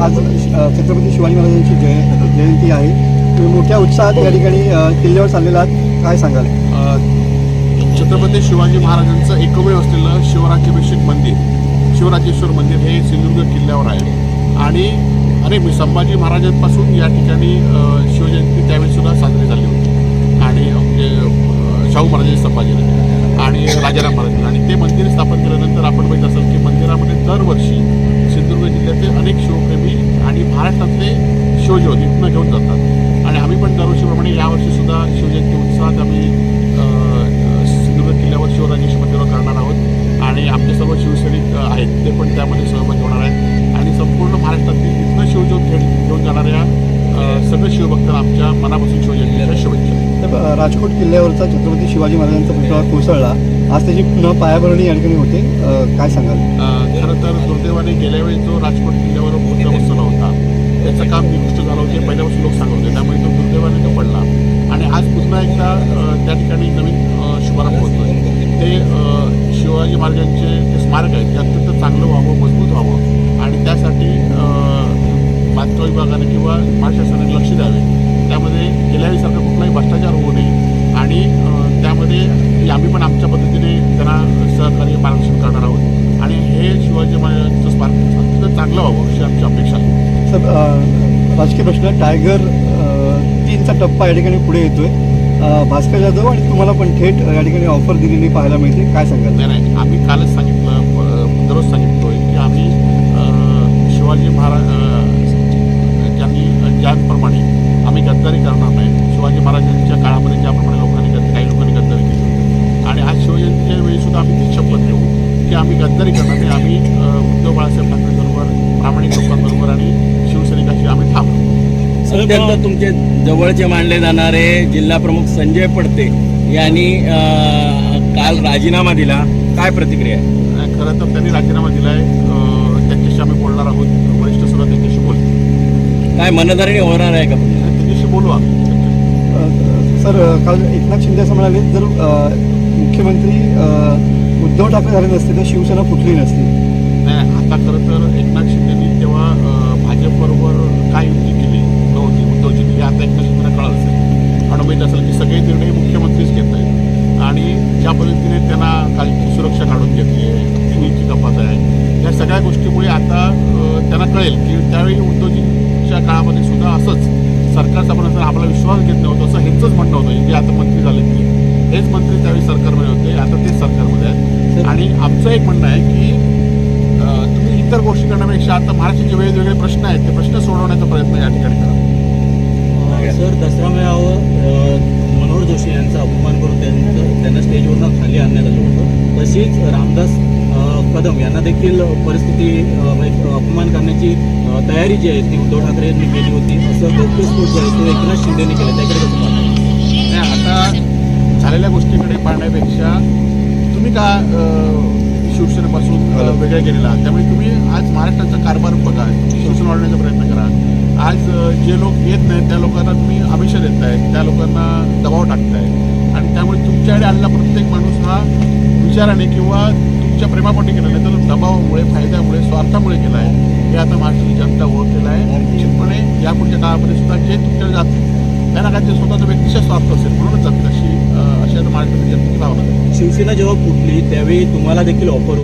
आज छत्रपती शिवाजी महाराजांची जय जयंती आहे. तुम्ही मोठ्या उत्साहात या ठिकाणी किल्ल्यावर चाललेला आहात. काय सांगाल? छत्रपती शिवाजी महाराजांचं एकमेव असलेलं शिवराज्याभिषेक मंदिर शिवराजेश्वर मंदिर हे सिंधुदुर्ग किल्ल्यावर आहे. आणि अरे मी संभाजी महाराजांपासून या ठिकाणी शिवजयंती त्यावेळी सुद्धा साजरी झाली होती. आणि म्हणजे शाहू महाराजांचे संभाजीने आणि राजाराम महाराज आणि ते मंदिर स्थापन केल्यानंतर आपण माहीत असाल की मंदिरामध्ये दरवर्षी सिंधुदुर्ग जिल्ह्यातले अनेक शिवप्रेमी आणि महाराष्ट्रातले शिवज्योती इथनं घेऊन जातात. आणि आम्ही पण दरवर्षीप्रमाणे यावर्षी सुद्धा शिवजयंती उत्साहात आम्ही शिवराजेश्वर मंदिरावर करणार आहोत. आणि आमचे सर्व शिवसैनिक आहेत. ते पण त्यामध्ये सहभागी होणार आहेत. आणि संपूर्ण महाराष्ट्रातील इथनं शिवज्योत घेऊन घेऊन जाणाऱ्या सगळे शिवभक्तांना आमच्या मनापासून शिवजयंतीच्या शुभेच्छा. राजकोट किल्ल्यावरचा छत्रपती शिवाजी महाराजांचा पुतळा कोसळला. आज त्याची पुन्हा पायाभरणी या ठिकाणी होते. काय सांगाल? खरं तर दुर्दैवाने गेल्या वेळी जो राजकोट किल्ल्यावर पुतळा बसवला होता त्याचं काम निकृष्ट झालं होते. पहिल्यापासून लोक सांगत होते. त्यामुळे तो दुर्दैवाने तो पडला. आणि आज पुन्हा एकदा त्या ठिकाणी नवीन शुभारंभ महाराजांचे जे स्मारक आहे ते अत्यंत चांगलं व्हावं मजबूत व्हावं. आणि त्यासाठी बांधकाम विभागाने किंवा प्रशासनाने लक्ष द्यावे. त्यामध्ये गेल्यावेळीसारखा कुठलाही भ्रष्टाचार होऊ नये. आणि त्यामध्ये आम्ही पण आमच्या पद्धतीने त्यांना सहकार्य मार्गदर्शन करणार आहोत. आणि हे शिवाजी महाराजांचं स्मारक अत्यंत चांगलं व्हावं अशी आमची अपेक्षा आहे. सर राजकीय प्रश्न टायगर तीनचा टप्पा या ठिकाणी पुढे येतोय. आहे भास्कर जाधव आणि तुम्हाला पण थेट या ठिकाणी ऑफर दिलेली पाहायला मिळते. काय सांगाल? नाही नाही आम्ही कालच सांगितलं दररोज सांगितलोय की आम्ही शिवाजी महाराज अ, ज्यांनी ज्याप्रमाणे आम्ही गद्दारी करणार नाही शिवाजी महाराजांच्या काळामध्ये ज्याप्रमाणे लोकांनी गद्द- काही लोकांनी गद्दारी केली आणि आज शिवजयंतीच्या वेळी सुद्धा आम्ही ती शपथ घेऊ की आम्ही गद्दारी करणार नाही. आम्ही उद्धव बाळासाहेब ठाकरेंबरोबर प्रामाणिक लोकांबरोबर आणि शिवसैनिकाशी आम्ही थांबू अत्यंत तुमचे जवळचे मानले जाणारे जिल्हा प्रमुख संजय पडते यांनी काल राजीनामा दिला. काय प्रतिक्रिया आहे? खरं तर त्यांनी राजीनामा दिला आहे. त्यांच्याशी आम्ही बोलणार आहोत. वरिष्ठ सुद्धा त्यांच्याशी बोलतो काय मनधरणी होणार आहे का त्यांच्याशी बोलू आम्ही सर काल एकनाथ शिंदे असं म्हणाले जर अ, मुख्यमंत्री अ, उद्धव ठाकरे झाले नसते तर शिवसेना फुटली नसती. नाही आता खरं तर एकनाथ शिंदेनी तेव्हा अं, भाजपबरोबर काय युती केली नव्हती उद्धवजींनी हे आता एकनाथ शिंदेला कळलं असेल आणि माहीत असेल की सगळे निर्णय मुख्यमंत्रीच घेत आहेत आणि ज्या पद्धतीने त्यांना कालची सुरक्षा काढून घेतली आहे तिन्हीची कपात आहे. या सगळ्या गोष्टीमुळे आता त्यांना कळेल की त्यावेळी उद्धवजींच्या काळामध्ये सुद्धा असंच सरकारचा पण आपला विश्वास घेत नव्हतं असं ह्यांचंच म्हणणं होतं. जे आता मंत्री झाले ते हेच मंत्री त्यावेळी सरकारमध्ये होते आता तेच सरकारमध्ये आहेत. आणि आमचं एक म्हणणं आहे की तुम्ही इतर गोष्टी करण्यापेक्षा आता महाराष्ट्राचे वेगवेगळे प्रश्न आहेत ते प्रश्न सोडवण्याचा प्रयत्न या ठिकाणी करा सर दसरा मेळावं अ, मनोहर जोशी यांचा अपमान करून त्यांचं त्यांना खाली आणण्यात आलं होतं. तशीच रामदास कदम यांना देखील परिस्थिती म्हणजे अपमान करण्याची तयारी जी आहे ती उद्धव ठाकरे यांनी केली होती. असं गौप्यस्फोट जे आहे तो एकनाथ शिंदेने केलं. त्याकडे कसं पाहता नाही आता झालेल्या गोष्टीकडे पाहण्यापेक्षा तुम्ही का शिवसेनेपासून अ, वेगळे गेलेला त्यामुळे तुम्ही आज महाराष्ट्राचा कारभार बघा. शिवसेना वाढवण्याचा प्रयत्न करा. आज जे लोक येत नाहीत त्या लोकांना तुम्ही अभिषेक देत आहेत त्या लोकांना दबाव टाकताय. आणि त्यामुळे तुमच्याकडे आलेला प्रत्येक माणूस हा विचाराने किंवा तुमच्या प्रेमापोटी केला नाही तर दबावामुळे फायद्यामुळे स्वार्थामुळे केला आहे. हे आता महाराष्ट्राची जनता ओळखलेला आहे. निश्चितपणे यापुढच्या काळामध्ये सुद्धा जे तुमच्याकडे जातील त्यांना काय ते स्वतःचा व्यक्तिशः स्वार्थ असेल म्हणूनच जातील अशी अ, अशी आता महाराष्ट्राची जनतेची भावना शिवसेना जेव्हा फुटली त्यावेळी तुम्हाला देखील ऑफर